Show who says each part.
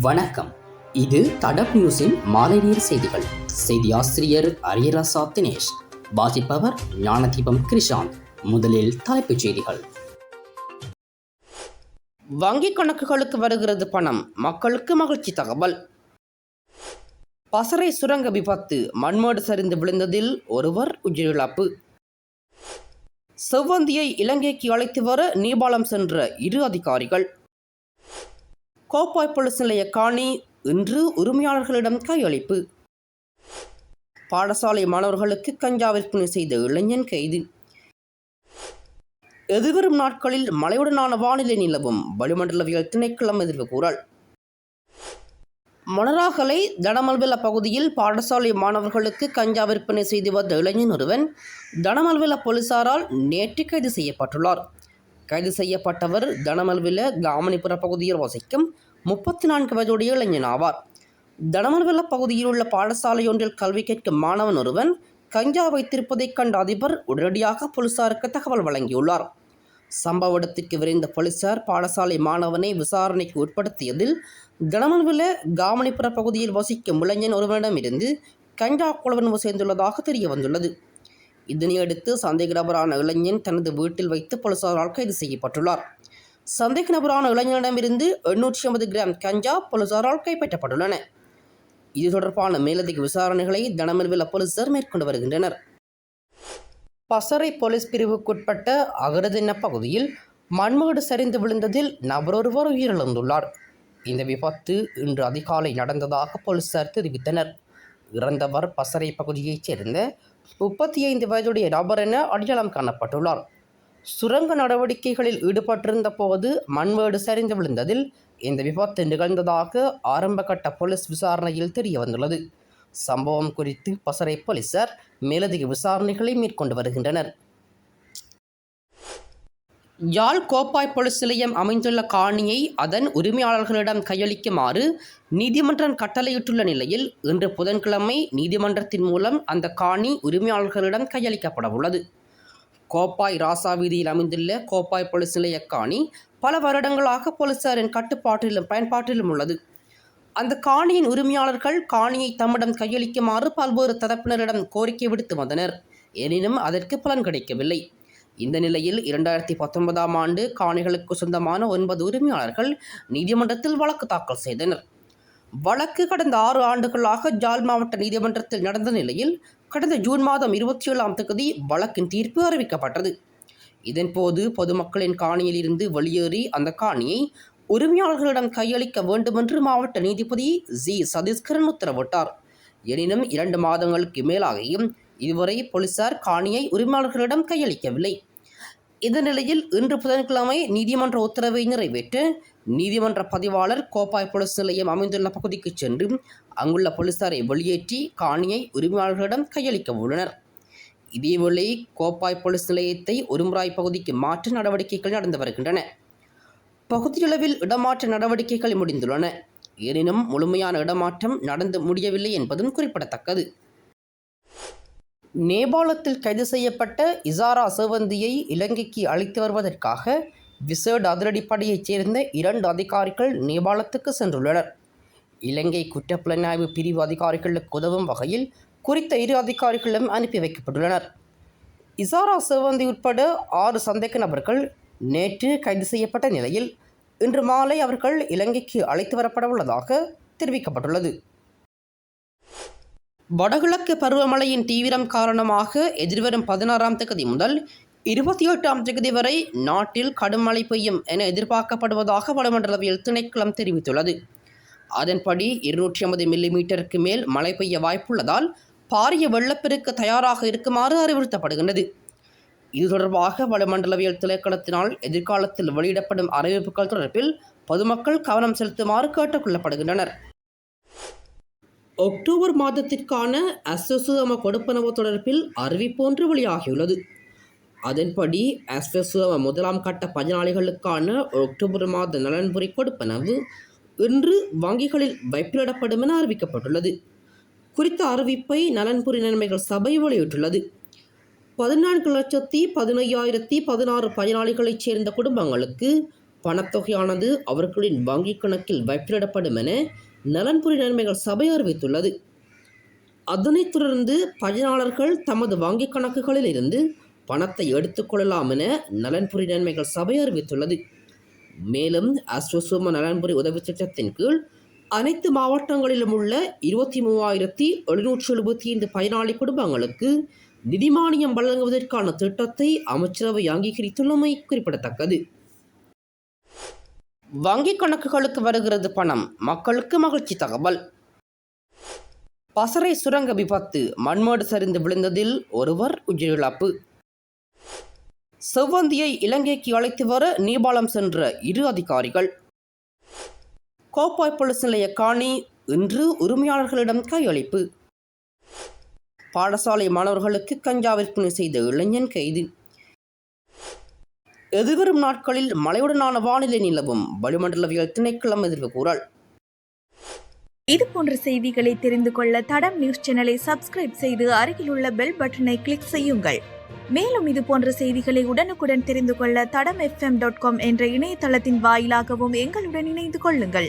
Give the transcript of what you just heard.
Speaker 1: வணக்கம். இது தடப் நியூஸின் மாலை நேர் செய்திகள். செய்தி ஆசிரியர் அரியராசா தினேஷ். வாசிப்பவர் ஞானதீபம் கிருஷாந்த் முதலில் தலைப்புச் செய்திகள்.
Speaker 2: வங்கிக் கணக்குகளுக்கு வருகிறது பணம். மக்களுக்கு மகிழ்ச்சி தகவல். பசறை சுரங்க விபத்து. மண்மேடு சரிந்து விழுந்ததில் ஒருவர் உயிரிழப்பு. செவ்வந்தியை இலங்கைக்கு அழைத்து வர நேபாளம் சென்ற இரு அதிகாரிகள். கோப்பாய் பொலிஸ் நிலைய காணி இன்று உரிமையாளர்களிடம் கையளிப்பு. பாடசாலை மாணவர்களுக்கு கஞ்சா விற்பனை செய்த இளைஞன் கைது. எதிர்வரும் நாட்களில் மழையுடனான வானிலை நிலவும். வளிமண்டலவியல் திணைக்களம் எதிர்வு கூறல். மணராகலை தனமல்வில பகுதியில் பாடசாலை மாணவர்களுக்கு கஞ்சா விற்பனை செய்து வந்த இளைஞன் ஒருவன் தனமல்வில போலீசாரால் நேற்று கைது செய்யப்பட்டுள்ளார். கைது செய்யப்பட்டவர் தனமல்வில காமனிபுர பகுதியில் வசிக்கும் முப்பத்தி நான்கு வயதுடைய இளைஞன் ஆவார். தனமல்வில பகுதியில் உள்ள பாடசாலையொன்றில் கல்வி கேட்கும் மாணவன் ஒருவன் கஞ்சா வைத்திருப்பதைக் கண்ட அதிபர் உடனடியாக போலீசாருக்கு தகவல் வழங்கியுள்ளார். சம்பவ இடத்திற்கு விரைந்த போலீசார் பாடசாலை மாணவனை விசாரணைக்கு உட்படுத்தியதில் தடமல்வில காமனிப்புற பகுதியில் வசிக்கும் இளைஞன் ஒருவனிடமிருந்து கஞ்சா குளவன் சேர்ந்துள்ளதாக தெரிய வந்துள்ளது இதனையடுத்து சந்தேக நபரான இளைஞன் தனது வீட்டில் வைத்து போலீசாரால் கைது செய்யப்பட்டுள்ளார். சந்தேக நபரான இளைஞனிடமிருந்து எண்ணூற்றி ஐம்பது கிராம் கஞ்சா போலீசாரால் கைப்பற்றப்பட்டுள்ளன. இது தொடர்பான மேலதிக விசாரணைகளை தனமல்வில போலீசார் மேற்கொண்டு வருகின்றனர். பசறை போலீஸ் பிரிவுக்குட்பட்ட அகரதின பகுதியில் மண்மேடு சரிந்து விழுந்ததில் நபரொருவர் உயிரிழந்துள்ளார். இந்த விபத்து இன்று அதிகாலை நடந்ததாக போலீசார் தெரிவித்தனர். இறந்தவர் பசறை பகுதியைச் சேர்ந்த முப்பத்தி ஐந்து வயதுடைய நபர் என அடையாளம் காணப்பட்டுள்ளார். சுரங்க நடவடிக்கைகளில் ஈடுபட்டிருந்த போது மண்வேடு சரிந்து விழுந்ததில் இந்த விபத்து நிகழ்ந்ததாக ஆரம்பகட்ட போலீஸ் விசாரணையில் தெரிய வந்துள்ளது சம்பவம் குறித்து பசறை போலீசார் மேலதிக விசாரணைகளை மேற்கொண்டு வருகின்றனர். யாழ் கோப்பாய் பொலிஸ் நிலையம் அமைந்துள்ள காணியை அதன் உரிமையாளர்களிடம் கையளிக்குமாறு நீதிமன்றம் கட்டளையிட்டுள்ள நிலையில் இன்று புதன்கிழமை நீதிமன்றத்தின் மூலம் அந்த காணி உரிமையாளர்களிடம் கையளிக்கப்பட உள்ளது. கோப்பாய் ராசா வீதியில் அமைந்துள்ள கோப்பாய் பொலிஸ் நிலைய காணி பல வருடங்களாக போலீசாரின் கட்டுப்பாட்டிலும் பயன்பாட்டிலும் உள்ளது. அந்த காணியின் உரிமையாளர்கள் காணியை தம்மிடம் கையளிக்குமாறு பல்வேறு தரப்பினரிடம் கோரிக்கை விடுத்து வந்தனர். எனினும் அதற்கு பலன் கிடைக்கவில்லை. இந்த நிலையில் இரண்டாயிரத்தி பத்தொன்பதாம் ஆண்டு காணிகளுக்கு சொந்தமான ஒன்பது உரிமையாளர்கள் நீதிமன்றத்தில் வழக்கு தாக்கல் செய்தனர். வழக்கு கடந்த ஆறு ஆண்டுகளாக ஜால் மாவட்ட நீதிமன்றத்தில் நடந்த நிலையில் கடந்த ஜூன் மாதம் இருபத்தி ஏழாம் தேதி வழக்கின் தீர்ப்பு அறிவிக்கப்பட்டது. இதன்போது பொதுமக்களின் காணியில் இருந்து வெளியேறி அந்த காணியை உரிமையாளர்களிடம் கையளிக்க வேண்டுமென்று மாவட்ட நீதிபதி ஜி. சதீஷ்கரன் உத்தரவிட்டார். எனினும் இரண்டு மாதங்களுக்கு மேலாகியும் இதுவரை போலீசார் காணியை உரிமையாளர்களிடம் கையளிக்கவில்லை. இந்த நிலையில் இன்று புதன்கிழமை நீதிமன்ற உத்தரவை நிறைவேற்ற நீதிமன்ற பதிவாளர் கோப்பாய் போலீஸ் நிலையம் அமைந்துள்ள பகுதிக்கு சென்று அங்குள்ள போலீசாரை வெளியேற்றி காணியை உரிமையாளர்களிடம் கையளிக்க உள்ளனர். இதேவேளை கோப்பாய் போலீஸ் நிலையத்தை ஒருமுறாய் பகுதிக்கு மாற்ற நடவடிக்கைகள் நடந்து வருகின்றன. பகுதியளவில் இடமாற்ற நடவடிக்கைகள் முடிந்துள்ளன. எனினும் முழுமையான இடமாற்றம் நடந்து முடியவில்லை என்பதும் குறிப்பிடத்தக்கது. நேபாளத்தில் கைது செய்யப்பட்ட இசாரா சேவந்தியை இலங்கைக்கு அழைத்து வருவதற்காக விசேட அதிரடிப்படையைச் சேர்ந்த இரண்டு அதிகாரிகள் நேபாளத்துக்கு சென்றுள்ளனர். இலங்கை குற்றப்புலனாய்வு பிரிவு அதிகாரிகளுக்கு உதவும் வகையில் குறித்த இரு அதிகாரிகளும் அனுப்பி வைக்கப்பட்டுள்ளனர். இசாரா சேவந்தி உட்பட ஆறு சந்தேக நபர்கள் நேற்று கைது செய்யப்பட்ட நிலையில் இன்று மாலை அவர்கள் இலங்கைக்கு அழைத்து வரப்பட உள்ளதாக தெரிவிக்கப்பட்டுள்ளது. வடகிழக்கு பருவமழையின் தீவிரம் காரணமாக எதிர்வரும் பதினாறாம் தேதி முதல் இருபத்தி எட்டாம் தேதி வரை நாட்டில் கடும் மழை பெய்யும் என எதிர்பார்க்கப்படுவதாக வளிமண்டலவியல் திணைக்களம் தெரிவித்துள்ளது. அதன்படி இருநூற்றி ஐம்பது மில்லிமீட்டருக்கு மேல் மழை பெய்ய வாய்ப்புள்ளதால் பாரிய வெள்ளப்பெருக்கு தயாராக இருக்குமாறு அறிவுறுத்தப்படுகின்றது. இது தொடர்பாக வளிமண்டலவியல் திணைக்களத்தினால் எதிர்காலத்தில் வெளியிடப்படும் அறிவிப்புகள் தொடர்பில் பொதுமக்கள் கவனம் செலுத்துமாறு கேட்டுக்கொள்ளப்படுகின்றனர் அக்டோபர் மாதத்திற்கான அஸ்வசுதம கொடுப்பனவு தொடர்பில் அறிவிப்பொன்று வெளியாகியுள்ளது. அதன்படி அஸ்வசுதம முதலாம் கட்ட பயனாளிகளுக்கான அக்டோபர் மாத நலன்புரி கொடுப்பனவு இன்று வங்கிகளில் வைப்பிலிடப்படும் என அறிவிக்கப்பட்டுள்ளது. குறித்த அறிவிப்பை நலன்புரி நன்மைகள் சபை வெளியிட்டுள்ளது. பதினான்கு லட்சத்தி பதினையாயிரத்தி பதினாறு பயனாளிகளைச் சேர்ந்த குடும்பங்களுக்கு பணத்தொகையானது அவர்களின் வங்கிக் கணக்கில் வைப்பிலிடப்படும் என நலன்புரி நன்மைகள் சபை அறிவித்துள்ளது. அதனைத் தொடர்ந்து பயனாளர்கள் தமது வங்கிக் கணக்குகளில் இருந்து பணத்தை எடுத்துக்கொள்ளலாம் என நலன்புரி நன்மைகள் சபை அறிவித்துள்ளது. மேலும் அஸ்வசும நலன்புரி உதவி திட்டத்தின் கீழ் அனைத்து மாவட்டங்களிலும் உள்ள இருபத்தி மூவாயிரத்தி எழுநூற்றி எழுபத்தி ஐந்து பயனாளி குடும்பங்களுக்கு நிதி மானியம் வழங்குவதற்கான திட்டத்தை அமைச்சரவை அங்கீகரித்துள்ளமை குறிப்பிடத்தக்கது. வங்கிக் கணக்குகளுக்கு வருகிறது பணம். மக்களுக்கு மகிழ்ச்சி தகவல். பசறை சுரங்க விபத்து. மண்மேடு சரிந்து விழுந்ததில் ஒருவர் உயிரிழப்பு. செவ்வந்தியை இலங்கைக்கு அழைத்து வர நேபாளம் சென்ற இரு அதிகாரிகள். கோப்பாய் போலீஸ் நிலைய காணி. இன்று உரிமையாளர்களிடம் கையளிப்பு. பாடசாலை மாணவர்களுக்கு கஞ்சா விற்பனை செய்த இளைஞன் கைது. எதிர்வரும் நாட்களில் மழையுடனான வானிலை நிலவும். வளிமண்டலவியல் திணைக்களம் எதிர்வு கூறல்.
Speaker 3: இது போன்ற செய்திகளை தெரிந்து கொள்ள தடம் நியூஸ் சேனலை சப்ஸ்கிரைப் செய்து அருகிலுள்ள பெல் பட்டனை கிளிக் செய்யுங்கள். மேலும் இது போன்ற செய்திகளை உடனுக்குடன் தெரிந்து கொள்ள தடம் எஃப்எம் டாட் காம் என்ற இணையதளத்தின் வாயிலாகவும் எங்களுடன் இணைந்து கொள்ளுங்கள்.